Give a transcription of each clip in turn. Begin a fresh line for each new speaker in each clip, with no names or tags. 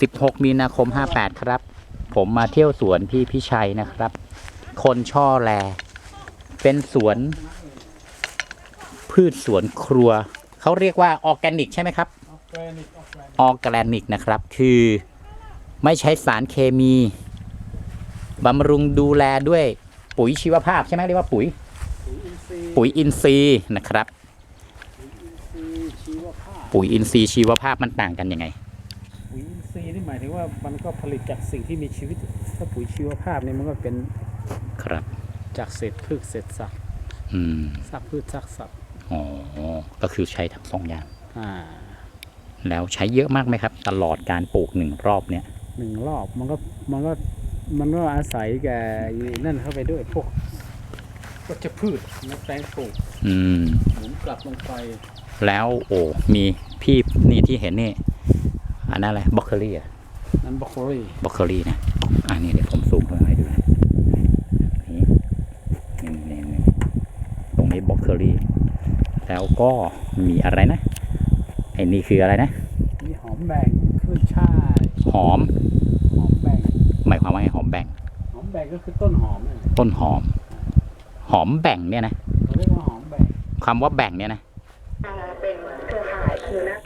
16 มีนาคม 58 ครับ ผมมาเที่ยวสวนพี่พิชัยนะครับ คนช่อแล เป็นสวน พืชสวนครัว เขาเรียกว่าออร์แกนิกใช่ไหมครับ ออร์แกนิกนะครับ คือไม่ใช้สารเคมีบำรุงดูแลด้วยปุ๋ยชีวภาพใช่ไหมเรียกว่าปุ๋ย ปุ๋ยอินทรีย์นะครับ
ชีวภาพ
ปุ๋ยอินทรีย์ชีวภาพมันต่างกันยังไง
ปุ๋ยอินทรีย์นี่หมายถึงว่ามันก็ผลิตจากสิ่งที่มีชีวิต ถ้าปุ๋ยชีวภาพเนี่ยมันก็เป็น
ครับ
จากเศษพืชเศษสัตว์
อืม
ซากพืชซากสัตว์
อ๋อก็คือใช้ทั้งสองอย่าง
อ่า
แล้วใช้เยอะมากไหมครับ ตลอดการปลูกหนึ่งรอบเนี่ย
หนึ่งรอบมันก็มันก็มันก็อาศัยแกนั่นเข้าไปด้วยพวกวัชพืชในแปลงปลูก
อืม
หมุนกลับลงไป
แล้วโอ้มีพี่นี่ที่เห็นนี่ อันนั้นอะไรบล็อกเกอรี่อะ
นั้นบรอกโคลี
บล็อกเกอรี่นะอันนี้เดี๋ยวผมซูมเข้ามาให้ดูนะนี่นี่นี่นี่ตรงนี้บล็อกเกอรี่ แล้วก็มีอะไรนะไอ้นี่คืออะไรนะ
นี่หอมแบ่งขึ้นช่าย
หอม
หอมแบ่ง
หมายความว่าไงหอมแบ่ง
หอมแบ่งก็คือต้นหอมนั่นแหละ
ต้นหอม หอมแบ่งเนี่ยนะ
เราเรียกว่าหอมแบ่ง
คำว่าแบ่งเนี่ยนะ
เป็นเครือข่ายคือนะ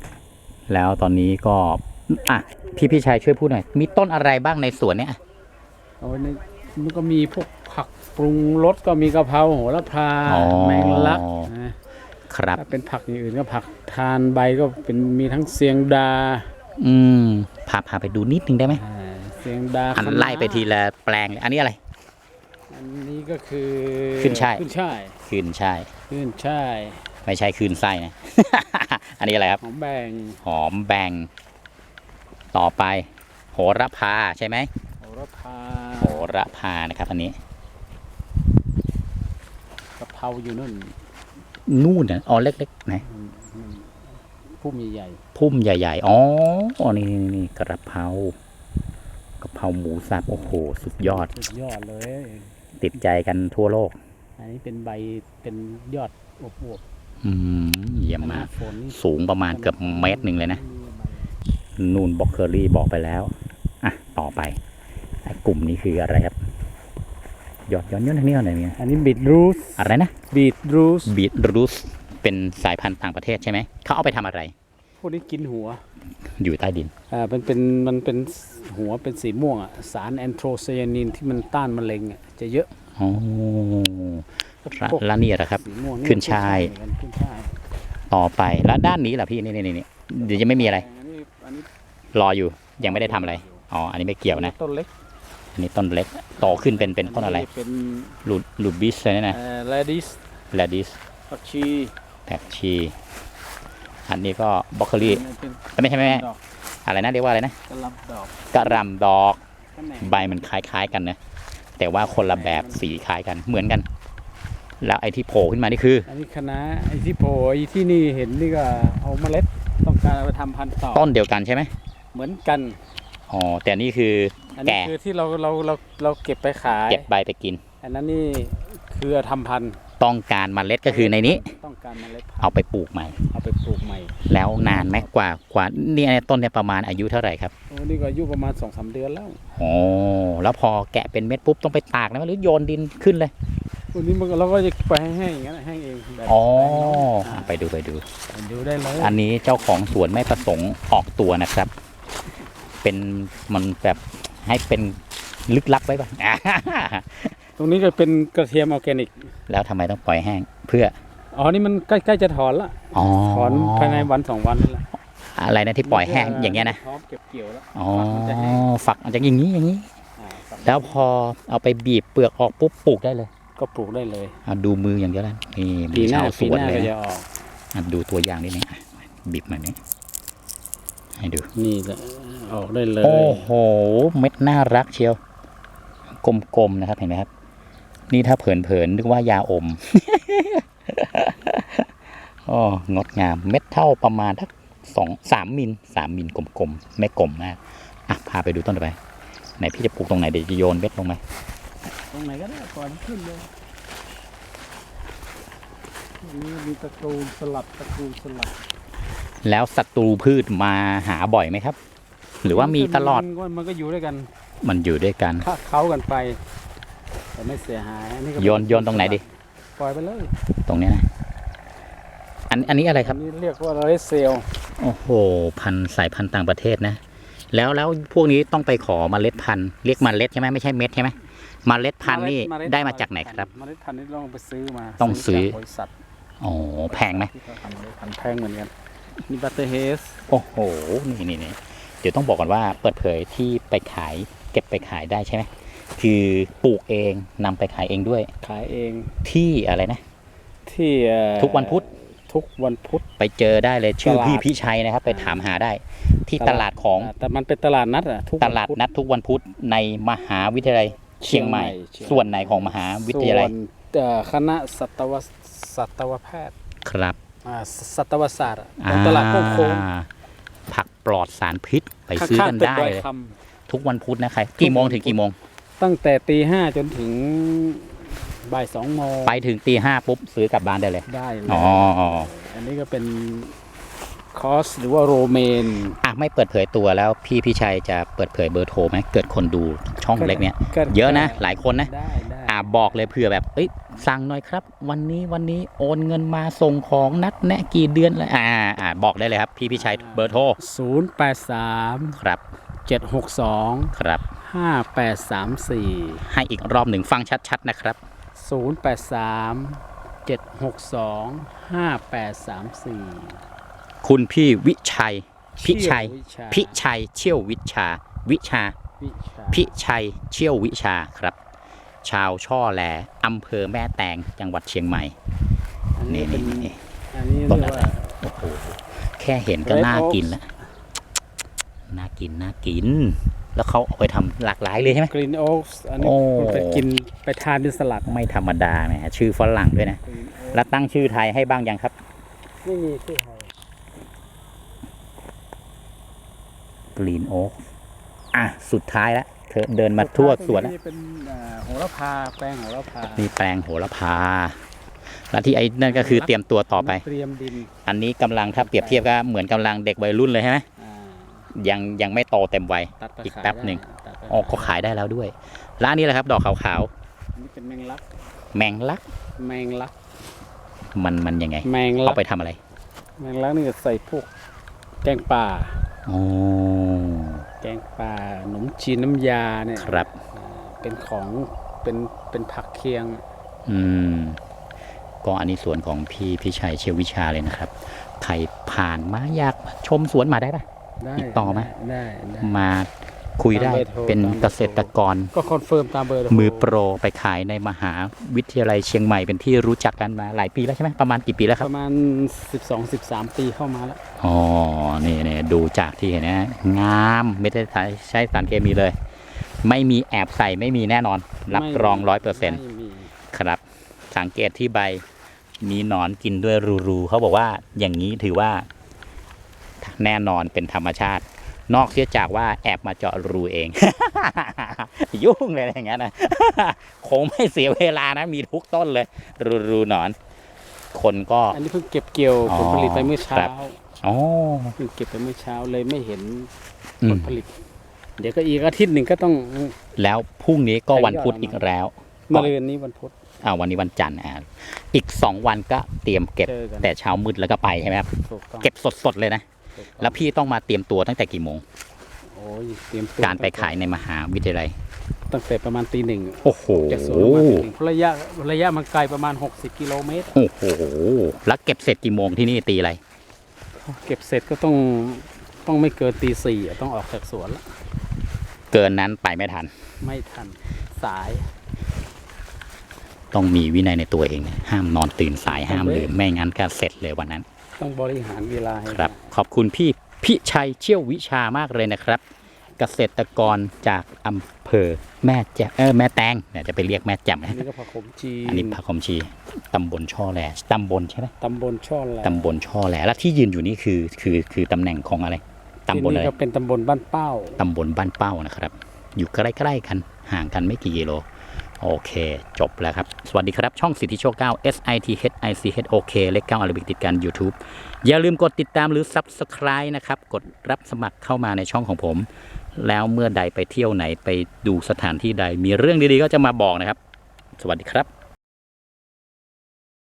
แล้วตอนนี้ก็ อะพี่พี่ชายช่วยพูดหน่อย มีต้นอะไรบ้างในสวนเนี่ย
เอาไว้ในมันก็มีพวกผักปรุงรสก็มีกะเพราโหระพา
อ๋อ
แมงลักนะครับ ถ้าเป็นผักอย่างอื่นก็ผักทานใบก็เป็นมีทั้งเสียงดา
อืมพาพาไปดูนิดนึงได้ไหม
อ่าเสียงดา
อัน
คะา
ไล่ไปทีละแปลงเลยอันนี้อะไร
อันนี้ก็คือ
ขึ้นช่าย
ขึ้นช่าย
คืนใช่าย
ขึ้นช่าย
ไม่ใช่คืนไส้นะ อันนี้อะไรครับ
หอมแบ่ง
หอมแบง ต่อไป โหระพาใช่ไหม
โหระพา
โหระพานะครับอันนี้
กะเพราอยู่นู่น
นู่นน่ะอ๋อเล็กๆไหน
พุ่มใหญ่
พุ่มใหญ่ๆอ๋ออ๋อนี่นี่นี่กระเพรากระเพราหมูสับโอ้โหสุดยอด
ๆสุดยอดเลย
ติดใจกันทั่วโลก
อันนี้เป็นใบเป็นยอดอวบ
อืมเยี่ยม
ๆหน้
มาก
ฝนนี่
สูงประมาณเกือบเมตรหนึ่งเลยนะ นูนบล็อกเคอรี่บอกไปแล้ว อะ ต่อไป กลุ่มนี้คืออะไรครับยอดย้อนย้อนทางนี้หน่อยเนี่ย
อันนี้บีทรูท
อะไรนะ
บีทรูท
บีทรูสเป็นสายพันธุ์ต่างประเทศใช่ไหม เขาเอาไปทำอะไร
พวกนี้กินหัว
อยู่ใต้ดิน
อ่า มันเป็น มันเป็นหัวเป็นสีม่วงอะสารแอนโทรไซยานินที่มันต้านมะเร็งอะจะเยอะ
อ๋อแล้วนี่แหละครับ ขึ้นชาย ต่อไป แล้วด้านนี้ล่ะพี่ นี่นี่นี่เดี๋ยวจะไม่มีอะไร
นนี้อันนี้
รออยู่ยังไม่ได้ทำอะไรอ๋ออันนี้ไม่เกี่ยวนะ
ต้นเล็ก
อันนี้ต้นเล็กโตขึ้นเป็นเป็นต้นอะไร
เป็น
ลูลูบิสเลยนะ
เลดิส
แลดิส
ผักชี
แท็กชีอันนี้ก็บล็อกเกอรี่
เป็น
ไม่ใช่ไม่ใช่
ดอก
อะไรนะเรียกว่าอะไรนะ
กระลำดอก
กระหลำดอก
แขนง
ใบมันคล้ายๆกันนะแต่ว่าคนละแบบสีคล้ายกันเหมือนกัน แล้วไอ้ที่โผล่ขึ้นมานี่คือ
อันนี้คณะไอ้ที่โผล่ไอ้ที่นี่เห็นนี่ก็เอาเมล็ด ต้องการเอาไปทำพันธุ์ต่อ
ต้นเดียวกันใช่ไหม
เหมือนกัน
อ๋อแต่นี่คือ
อันนี้
แก่
คือที่เราเราเราเราเก็บไปขาย
เก็บใบไปกิน
อันนั้นนี่คือทำพันธุ์
ต้องการเมล็ดก็คือในนี้
ต้องการเมล็ดพันธุ์
เอาไปปลูกใหม่
เอาไปปลูกใหม่
แล้วนานไหมกว่ากว่าเนี่ยต้นเนี่ยประมาณอายุเท่าไหร่ครับ
โอ้นี่ก็อายุประมาณสองสามเดือนแล้ว
อ๋อแล้วพอแกะเป็นเม็ดปุ๊บต้องไปตากนะหรือโยนดินขึ้นเลย
วันนี้มันก็เราก็จะไปให้แห้งอย่างนั้นแห้งเองแบบ
อ๋อ
อ่า
ไปดูไปดู
ดูได้เลย
อันนี้เจ้าของสวนไม่ประสงค์ออกตัวนะครับ เป็นมันแบบให้เป็นลึกลับไว้ป่ะ
ตรงนี้ก็เป็นกระเทียมออร์แกนิก
แล้วทำไมต้องปล่อยแห้งเพื่อ
อ๋อ นี่มันใกล้ๆจะถอนละ
อ๋อ
ถอนภายในวันสองวันนี่แหละ
อะไรนะที่ปล่อยแห้งอย่างเงี้ยนะ
พร้อมเก็บเกี่ยวแล้ว
อ๋อ
ฝักมันจะแห้ง
ฝักมันจะอย่างนี้อย่างนี้
อ่าฝัก
แล้วพอเอาไปบีบเปลือกออกปุ๊บปลูกได้เลย
ก็ปลูกได้เลย
อะดูมืออย่างเดียวแล้วนี่
ปี
มี
หน้า
ชาวส
ปี
วน
หน้า
เลย
ก็
นะ
จะออก
อะดูตัวอย่างนิดนึงอะบีบมานี้ให้ดู
นี่แหละออกได้เลย
โอ้โห เม็ดน่ารักเชียว กลมๆนะครับเห็นไหมครับ นี่ถ้าเผินๆนึกว่ายาอม อ๋องดงาม เม็ดเท่าประมาณทักสองสามมิลสามมิลกลมๆ ไม่กลมมาก อะ พาไปดูต้นต่อไป ไหนพี่จะปลูกตรงไหนเดี๋ยวจะโยนเม็ดลงไหม
ตรงไหนก็ได้ก่อนขึ้นเลยอันนี้มีตระกูลสลับตระกูลสลับ
แล้วศัตรูพืชมาหาบ่อยไหมครับ หรือว่ามีตลอด
มันก็มันก็อยู่ด้วยกัน
มันอยู่ด้วยกัน
ค้าเขากันไป แต่ไม่เสียหายอันนี้ก็เป็
โยนโยนตรงไหนดิ
ปล่อยไปเลย
ตรงเนี้ยนะอันอันนี้อะไรครับ
อันนี้เรียกว่าเรสเซล
โอ้โหพันธุ์สายพันธุ์ต่างประเทศนะ แล้วแล้วพวกนี้ต้องไปขอเมล็ดพันธุ์เรียกเมล็ดใช่ไหมไม่ใช่เม็ดใช่ไหม เมล็ดพันธุ์นี่ได้มาจากไหนครับ
เมล็ดพันธุ์นี่ต้องไปซื้อมา
ต้องซื้อ
จากบริษัท
อ๋อแพงไหม
ที่เขาทำเมล็ดพันธุ์แพงเหมือนกันนี่บัตเตอร์เฮส
โอ้โหนี่นี่นี่เดี๋ยวต้องบอกก่อนว่าเปิดเผยที่ไปขายเก็บไปขายได้ใช่ไหมคือปลูกเองนำไปขายเองด้วย
ขายเอง
ที่อะไรนะ
ที่เอ่อ
ทุกวันพุธ
ทุกวันพุธ
ไปเจอได้เลยชื่อ
ตลาด
พี่พิชัยนะครับ ไปถามหาได้ ที่ตลาดของา
แต่มันเป็นตลาดนัดอะทุก
ต
วัน
ลาด
พุธ
นัดทุกวันพุธในมหาวิทยาลัย เชียงใหม่
เชียงใหม่
ส่วนไหนของมหาวิทยาลัย
ส่วนเอ่อคณะสัตวสัตวแพทย์
ครับ
อ่าสัตวศาสตร์อะของตลาดโค้งโค้ง
อ่าผักปลอดสารพิษไปซื้อกัน
ข้างๆตึ
ได้
ดอย
เลย
ค
ทุกวันพุธนะครับกี่โมงถึงกี่โมงำ
ตั้งแต่ตีห้าจนถึงบ่ายสองโมง
ไปถึงตีห้าปุ๊บซื้อกลับบ้านได้เลย
ได้เลย
อ๋อ
อันนี้ก็เป็น คอสหรือว่าโรเมน
อะไม่เปิดเผยตัวแล้วพี่พี่ชัยจะเปิดเผยเบอร์โทรไหมเกิดคนดูช่องเล็กเนี้ยเยอะนะ หลายคนนะอ่าบอกเลยเผื่อแบบเอ้ยสั่งหน่อยครับ วันนี้วันนี้โอนเงินมาส่งของนัดแนะกี่เดือนอะไรอ่าอ่าบอกได้เลยครับ พี่พี่ชัยเบอร์โทร
083
ครับ
762
ครับ
5834
ให้อีกรอบหนึ่งฟังชัดๆนะครับ
083 762 5834
คุณพี่วิชัย พิชัย
วิชา
พิชัยเชี่ยววิชาวิชา
วิชา
พิชัยเชี่ยววิชาครับ ชาวช่อแหลอำเภอแม่แตงจังหวัดเชียงใหม่
อันนี้
นี่
เป็น
นี่นี่
อันนี้
ต้น
เรีย
อะ
ก
ไร
ว่า
โอ้โหแค่เห็นก็
Red
น่า
Oaks
กินแล้วน่ากินน่ากิน แล้วเขาเอาไปทำหลากหลายเลยใช่ไหม
กรีนโอ๊กอันนี้
โอ้
คุณไปกินไปทานเป็นสลัด
ไม่ธรรมดาแหมชื่อฝรั่งด้วยนะ
Green Oak
แล้วตั้งชื่อไทยให้บ้างยังครับ
ไม่มีที่ไทย
Green Oak อะ สุดท้ายแล้วเธอเดินมาทั่วสวนแล้ว
นี่เป็นอ่าโหระพาแปลงโหระพา
มีแปลงโหระพา แล้วที่ไอ้นั่นก็คือเตรียมตัวต่อไป
เตรียมดิน
อันนี้กำลังถ้าเปรียบเทียบก็เหมือนกำลังเด็กวัยรุ่นเลยใช่ไหม
อ่า
ยังยังไม่โตเต็มวัย
ตัดไป
อีก
ขาย
แป๊บหนึ่ง
ได้ตัดไป
อ๋อก็ขายได้แล้วด้วย ร้านนี้แหละครับ ดอกขาว
อันนี้เป็นแมงลัก
ๆ แมงลัก
แมงลัก
มันมันยังไง
แมงลั
เอา
ก
ไปทำอะไร
แมงลักนี่จะใส่พวกแกงป่า
อ๋อ
แกงป่าขนมจีนน้ำยาเนี่ย
ครับ
อ่าเป็นของเป็นเป็นผักเคียง
อืมก็อันนี้สวนของพี่พี่ชัยเชี่ยววิชาเลยนะครับ ใครผ่านมาอยากชมสวนมาได้ปะ
ได้
ติดต่อไหม
ได้ได้
มา คุยได้
ตามเบอร์โทร
เป็น
ตามเบอร์โทร
เกษตรกร
ก็คอนเฟิร์มตามเบอร์โทร
มือโปรไปขายในมหาวิทยาลัยเชียงใหม่เป็นที่รู้จักกันมาหลายปีแล้วใช่ไหมประมาณกี่ปีแล้วค
ป
รับ
ระมาณ 12 13 ปีเข้ามาแล้ว
อ๋อ นี่นี่ดูจากที่เห็นนะงามไม่ได้ใช้สารเคมีเลย ไม่มีแอบใส่ไม่มีแน่นอน รับรองร้อยเปอร์เซ็นต์
ไม่มี
ครับ สังเกตที่ใบมีหนอนกินด้วยรูๆเขาบอกว่าอย่างนี้ถือว่าแน่นอนเป็นธรรมชาติ นอกเสียจากว่าแอบมาเจาะรูเอง ยุ่งเลยอย่างนั้นนะคงไม่เสียเวลานะ มีทุกต้นเลย รูๆหนอน คนก็
อันนี้เพิ่งเก็บเกี่ยว
อ๋อ
ผลผลิตไปเมื่อเช้า
ครับอ๋อ
เพิ่งเก็บไปเมื่อเช้าเลยไม่เห็น
อื
ผ
ม
ลผลิต เดี๋ยวก็อีกอาทิตย์หนึ่งก็ต้อง
แล้วพรุ่งนี้ก็วันพุธอีกแล้ว
มาเรือนนี้วันพุธ
อ่าวันนี้วันจันทร์อ่าอีกสองวันก็เตรียมเก็บ
เจอกัน
แต่เช้ามืดแล้วก็ไปใช่ไหมครับ
ถูกต้อง
เก็บสดๆเลยนะ
ถูกต้อง
แล้วพี่ต้องมาเตรียมตัวตั้งแต่กี่โมง
โอ้ยเตรียมตัว
การไปขายในมหาวิทยาลัย
ตั้งแต่ประมาณตีหนึ่ง
โอ้โห
จากสวนมาตีหนึ่งเพราะระยะระยะมันไกลประมาณ 60 กิโลเมตร
โอ้โหแล้วเก็บเสร็จกี่โมงที่นี่ตีอะไร
เก็บเสร็จก็ต้องต้องไม่เกินตีสี่อะต้องออกจากสวนแล้ว
เกินนั้นไปไม่ทัน
ไม่ทันสาย
ต้องมีวินัยในตัวเองนะห้ามนอนตื่นสายห้าม
ต้องเว้ย
ลืมไม่งั้นก็เสร็จเลยวันนั้น
ต้องบริหารเวลาให้
ครับ
ได้
ขอบคุณพี่พิชัยเชี่ยววิชามากเลยนะครับ เกษตรกรจากอำเภอแม่แจ่มเออแม่แตงเนี่ยจะไปเรียกแม่แจ่ม
อัน
นะ
นี้ก็ผักขมจี
อันนี้พระคมชีตำบลช่อแหลตำบลใช่ไหม
ตำบลช่อแหล
ตำบลช่อแหลแล้วที่ยืนอยู่นี่คือคือคือตำแหน่งของอะไรตำบล
ที่
อะไร
นี่ก็เป็นตำบลบ้านเป้า
ตำบลบ้านเป้านะครับ อยู่ใกล้ๆกันห่างกันไม่กี่กิโล โอเค จบแล้วครับ สวัสดีครับ ช่องสิทธิโชค9 S I T H I C H O K เลข9อาราบิกติดกัน YouTube อย่าลืมกดติดตามหรือ Subscribe นะครับ กดรับสมัครเข้ามาในช่องของผม แล้วเมื่อใดไปเที่ยวไหนไปดูสถานที่ใด มีเรื่องดีๆก็จะมาบอกนะครับ สวัสดีครับ